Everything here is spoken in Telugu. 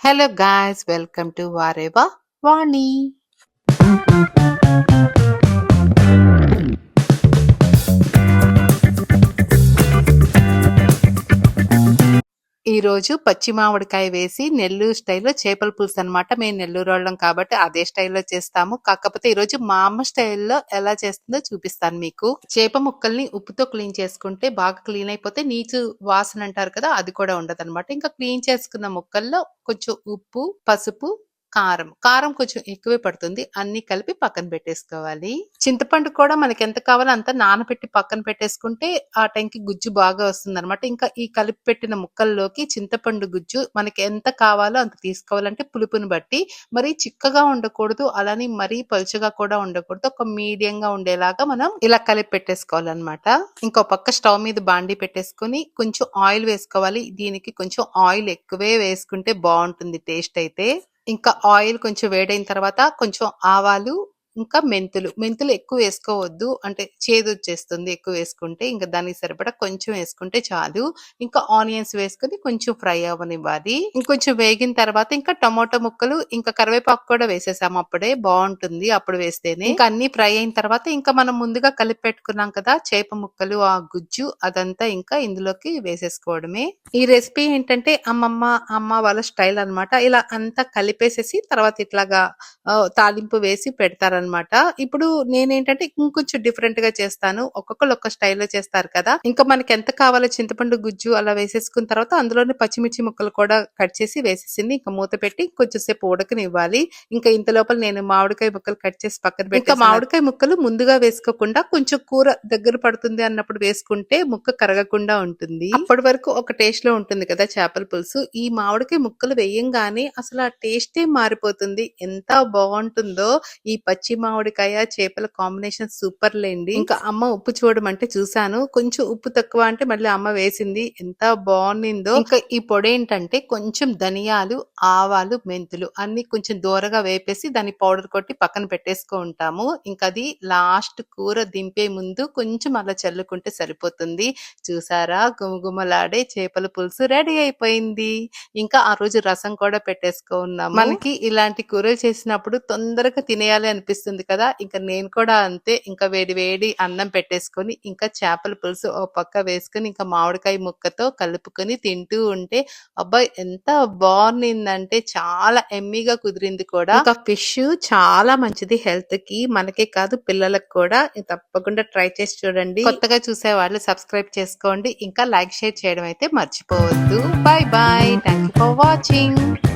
Hello guys, welcome to Vareva Vani. ఈరోజు పచ్చి మామిడికాయ వేసి నెల్లూరు స్టైల్లో చేపల పులుసు అనమాట మేము నెల్లూరు వాళ్ళం కాబట్టి అదే స్టైల్లో చేస్తాము. కాకపోతే ఈరోజు మా అమ్మ స్టైల్లో ఎలా చేస్తుందో చూపిస్తాను మీకు. చేప ముక్కల్ని ఉప్పుతో క్లీన్ చేసుకుంటే బాగా క్లీన్ అయిపోతే నీచు వాసన అంటారు కదా అది కూడా ఉండదు ఇంకా క్లీన్ చేసుకున్న ముక్కల్లో కొంచెం ఉప్పు పసుపు కారం. కారం కొంచెం ఎక్కువే పడుతుంది. అన్ని కలిపి పక్కన పెట్టేసుకోవాలి. చింతపండు కూడా మనకి ఎంత కావాలో అంత నానబెట్టి పక్కన పెట్టేసుకుంటే ఆ టైంకి గుజ్జు బాగా వస్తుంది అనమాట ఇంకా ఈ కలిపి పెట్టిన ముక్కల్లోకి చింతపండు గుజ్జు మనకి ఎంత కావాలో అంత తీసుకోవాలంటే పులుపుని బట్టి. మరి చిక్కగా ఉండకూడదు. అలానే మరీ పలుచగా కూడా ఉండకూడదు. ఒక మీడియంగా ఉండేలాగా మనం ఇలా కలిపి పెట్టేసుకోవాలన్నమాట. ఇంకో పక్క స్టవ్ మీద బాండి పెట్టేసుకొని కొంచెం ఆయిల్ వేసుకోవాలి. దీనికి కొంచెం ఆయిల్ ఎక్కువే వేసుకుంటే బాగుంటుంది టేస్ట్ అయితే. ఇంకా ఆయిల్ కొంచెం వేడైన తర్వాత కొంచెం ఆవాలు ఇంకా మెంతులు. మెంతులు ఎక్కువ వేసుకోవద్దు. అంటే చేదు వచ్చేస్తుంది ఎక్కువ వేసుకుంటే. ఇంకా దానికి సరిపడా కొంచెం వేసుకుంటే చాలు. ఇంకా ఆనియన్స్ వేసుకొని కొంచెం ఫ్రై అవ్వనివ్వాలి. ఇంకొంచెం వేగిన తర్వాత ఇంకా టమాటో ముక్కలు ఇంకా కరివేపాకు కూడా వేసేసాము అప్పుడే. బాగుంటుంది అప్పుడు వేస్తేనే. ఇంకా అన్ని ఫ్రై అయిన తర్వాత ఇంకా మనం ముందుగా కలిపి పెట్టుకున్నాం కదా చేప ముక్కలు ఆ గుజ్జు అదంతా ఇంకా ఇందులోకి వేసేసుకోవడమే. ఈ రెసిపీ ఏంటంటే అమ్మమ్మ అమ్మ వాళ్ళ స్టైల్ అన్నమాట. ఇలా అంతా కలిపేసేసి తర్వాత ఇట్లాగా తాలింపు వేసి పెడతారనమాట ఇప్పుడు నేనేంటంటే ఇంకొంచెం డిఫరెంట్గా చేస్తాను. ఒక్కొక్కరు ఒక్క స్టైల్లో చేస్తారు కదా. ఇంకా మనకి ఎంత కావాలో చింతపండు గుజ్జు అలా వేసేసుకున్న తర్వాత అందులోనే పచ్చిమిర్చి ముక్కలు కూడా కట్ చేసి వేసేసింది. ఇంకా మూత పెట్టి కొంచెం సేపు ఉడకనివ్వాలి. ఇంకా ఇంత లోపల నేను మామిడికాయ ముక్కలు కట్ చేసి పక్కన పెట్టి ఇంకా మామిడికాయ ముక్కలు ముందుగా వేసుకోకుండా కొంచెం కూర దగ్గర పడుతుంది అన్నప్పుడు వేసుకుంటే ముక్క కరగకుండా ఉంటుంది. అప్పటి వరకు ఒక టేస్ట్లో ఉంటుంది కదా చేపల పులుసు. ఈ మామిడికాయ ముక్కలు వేయంగానే అసలు ఆ టేస్టే మారిపోతుంది. ఎంత బాగుంటుందో ఈ పచ్చి మామిడికాయ చేపల కాంబినేషన్ సూపర్ లేండి. ఇంకా అమ్మ ఉప్పు చూడమంటే చూసాను కొంచెం ఉప్పు తక్కువ అంటే మళ్ళీ అమ్మ వేసింది. ఎంత బాగుండిందో. ఇంకా ఈ పొడి ఏంటంటే కొంచెం ధనియాలు ఆవాలు మెంతులు అన్ని కొంచెం దూరగా వేపేసి దాన్ని పౌడర్ కొట్టి పక్కన పెట్టేసుకో ఉంటాము. ఇంకా అది లాస్ట్ కూర దింపే ముందు కొంచెం అలా చల్లుకుంటే సరిపోతుంది. చూసారా? గుమగుమలాడే చేపల పులుసు రెడీ అయిపోయింది. ఇంకా ఆ రోజు రసం కూడా పెట్టేసుకో ఉన్నాము. మనకి ఇలాంటి కూరలు చేసినప్పుడు తొందరగా తినేయాలి అనిపిస్తుంది. కదా? ఇంకా నేను కూడా అంతే. ఇంకా వేడి వేడి అన్నం పెట్టేసుకొని ఇంకా చేపల పులుసు ఓ పక్క వేసుకొని ఇంకా మామిడికాయ ముక్కతో కలుపుకొని తింటూ ఉంటే అబ్బాయి ఎంత బాగుండిందంటే చాలా ఎమ్మీగా కుదిరింది కూడా. ఇంకా ఫిష్ చాలా మంచిది హెల్త్కి మనకే కాదు పిల్లలకు కూడా. తప్పకుండా ట్రై చేసి చూడండి. కొత్తగా చూసే వాళ్ళు సబ్స్క్రైబ్ చేసుకోండి. ఇంకా లైక్ షేర్ చేయడం అయితే మర్చిపోవద్దు. Bye bye thank you for watching.